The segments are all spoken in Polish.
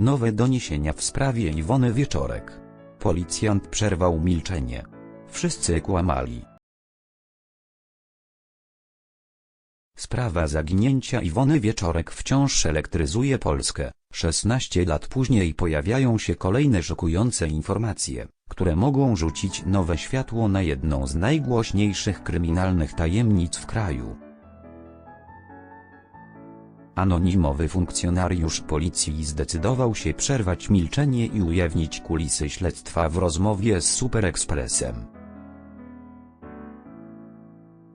Nowe doniesienia w sprawie Iwony Wieczorek. Policjant przerwał milczenie. Wszyscy kłamali. Sprawa zaginięcia Iwony Wieczorek wciąż elektryzuje Polskę. 16 lat później pojawiają się kolejne szokujące informacje, które mogą rzucić nowe światło na jedną z najgłośniejszych kryminalnych tajemnic w kraju. Anonimowy funkcjonariusz policji zdecydował się przerwać milczenie i ujawnić kulisy śledztwa w rozmowie z Super Expressem.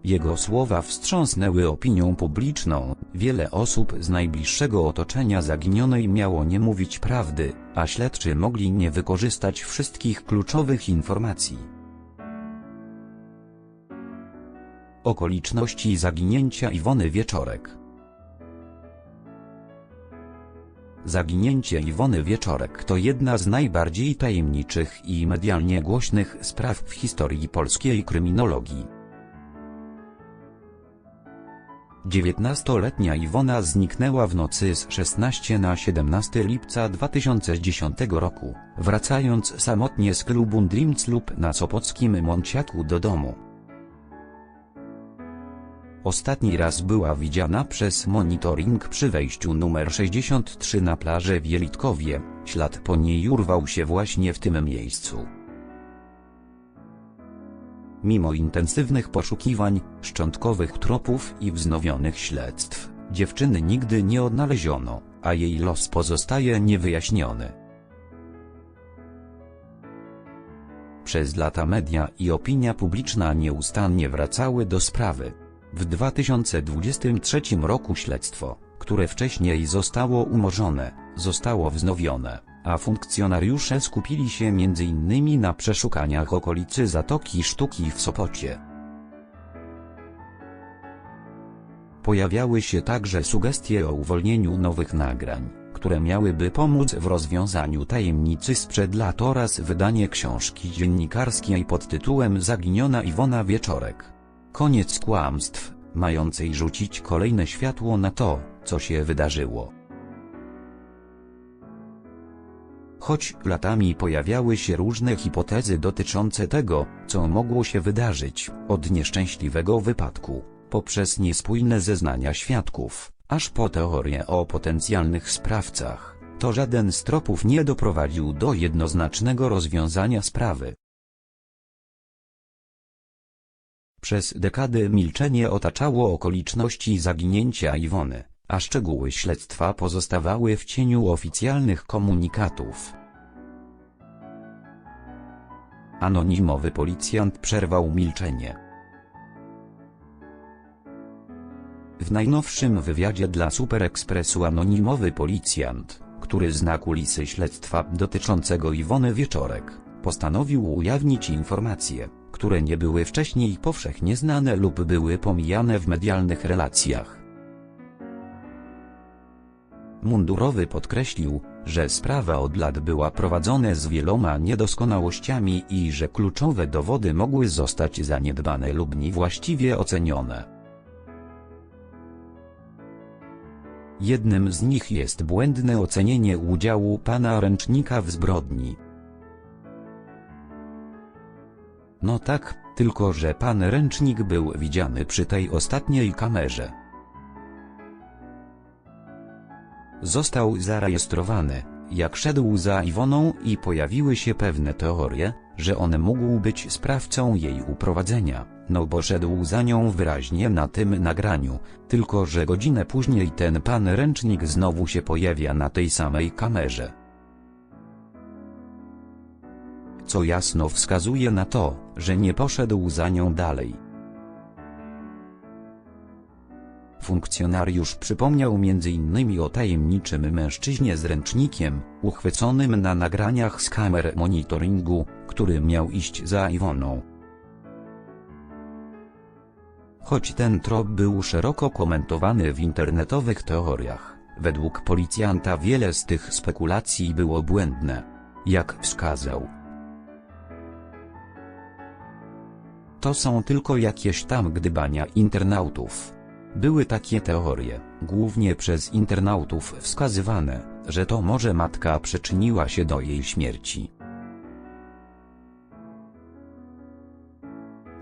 Jego słowa wstrząsnęły opinią publiczną, wiele osób z najbliższego otoczenia zaginionej miało nie mówić prawdy, a śledczy mogli nie wykorzystać wszystkich kluczowych informacji. Okoliczności zaginięcia Iwony Wieczorek Zaginięcie Iwony Wieczorek to jedna z najbardziej tajemniczych i medialnie głośnych spraw w historii polskiej kryminologii. 19-letnia Iwona zniknęła w nocy z 16 na 17 lipca 2010 roku, wracając samotnie z klubu Dreams lub na Sopockim Monciaku do domu. Ostatni raz była widziana przez monitoring przy wejściu numer 63 na plażę w Jelitkowie, ślad po niej urwał się właśnie w tym miejscu. Mimo intensywnych poszukiwań, szczątkowych tropów i wznowionych śledztw, dziewczyny nigdy nie odnaleziono, a jej los pozostaje niewyjaśniony. Przez lata media i opinia publiczna nieustannie wracały do sprawy. W 2023 roku śledztwo, które wcześniej zostało umorzone, zostało wznowione, a funkcjonariusze skupili się m.in. na przeszukaniach okolicy Zatoki Sztuki w Sopocie. Pojawiały się także sugestie o uwolnieniu nowych nagrań, które miałyby pomóc w rozwiązaniu tajemnicy sprzed lat oraz wydanie książki dziennikarskiej pod tytułem Zaginiona Iwona Wieczorek. Koniec kłamstw, mającej rzucić kolejne światło na to, co się wydarzyło. Choć latami pojawiały się różne hipotezy dotyczące tego, co mogło się wydarzyć, od nieszczęśliwego wypadku, poprzez niespójne zeznania świadków, aż po teorie o potencjalnych sprawcach, to żaden z tropów nie doprowadził do jednoznacznego rozwiązania sprawy. Przez dekady milczenie otaczało okoliczności zaginięcia Iwony, a szczegóły śledztwa pozostawały w cieniu oficjalnych komunikatów. Anonimowy policjant przerwał milczenie. W najnowszym wywiadzie dla Super Expressu anonimowy policjant, który zna kulisy śledztwa dotyczącego Iwony Wieczorek, postanowił ujawnić informacje, które nie były wcześniej powszechnie znane lub były pomijane w medialnych relacjach. Mundurowy podkreślił, że sprawa od lat była prowadzona z wieloma niedoskonałościami i że kluczowe dowody mogły zostać zaniedbane lub niewłaściwie ocenione. Jednym z nich jest błędne ocenienie udziału pana ręcznika w zbrodni. No tak, tylko że pan ręcznik był widziany przy tej ostatniej kamerze. Został zarejestrowany, jak szedł za Iwoną i pojawiły się pewne teorie, że on mógł być sprawcą jej uprowadzenia, no bo szedł za nią wyraźnie na tym nagraniu, tylko że godzinę później ten pan ręcznik znowu się pojawia na tej samej kamerze. Co jasno wskazuje na to, że nie poszedł za nią dalej. Funkcjonariusz przypomniał m.in. o tajemniczym mężczyźnie z ręcznikiem, uchwyconym na nagraniach z kamer monitoringu, który miał iść za Iwoną. Choć ten trop był szeroko komentowany w internetowych teoriach, według policjanta wiele z tych spekulacji było błędne. Jak wskazał, to są tylko jakieś tam gdybania internautów. Były takie teorie, głównie przez internautów wskazywane, że to może matka przyczyniła się do jej śmierci.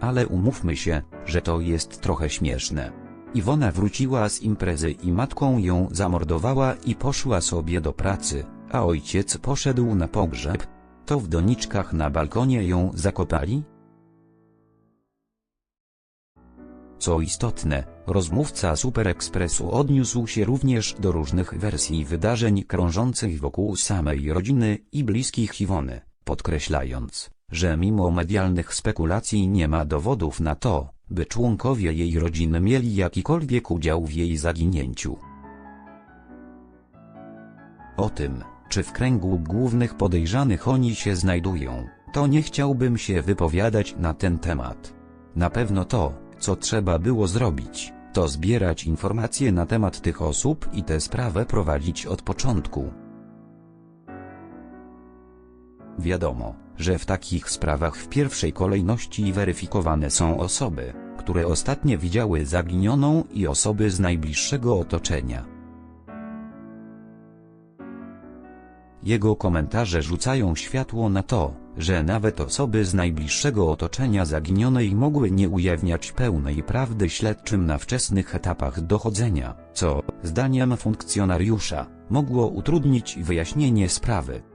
Ale umówmy się, że to jest trochę śmieszne. Iwona wróciła z imprezy i matką ją zamordowała i poszła sobie do pracy, a ojciec poszedł na pogrzeb. To w doniczkach na balkonie ją zakopali? Co istotne, rozmówca Super Expressu odniósł się również do różnych wersji wydarzeń krążących wokół samej rodziny i bliskich Iwony, podkreślając, że mimo medialnych spekulacji nie ma dowodów na to, by członkowie jej rodziny mieli jakikolwiek udział w jej zaginięciu. O tym, czy w kręgu głównych podejrzanych oni się znajdują, to nie chciałbym się wypowiadać na ten temat. Na pewno to, co trzeba było zrobić, to zbierać informacje na temat tych osób i tę sprawę prowadzić od początku. Wiadomo, że w takich sprawach w pierwszej kolejności weryfikowane są osoby, które ostatnio widziały zaginioną i osoby z najbliższego otoczenia. Jego komentarze rzucają światło na to, że nawet osoby z najbliższego otoczenia zaginionej mogły nie ujawniać pełnej prawdy śledczym na wczesnych etapach dochodzenia, co, zdaniem funkcjonariusza, mogło utrudnić wyjaśnienie sprawy.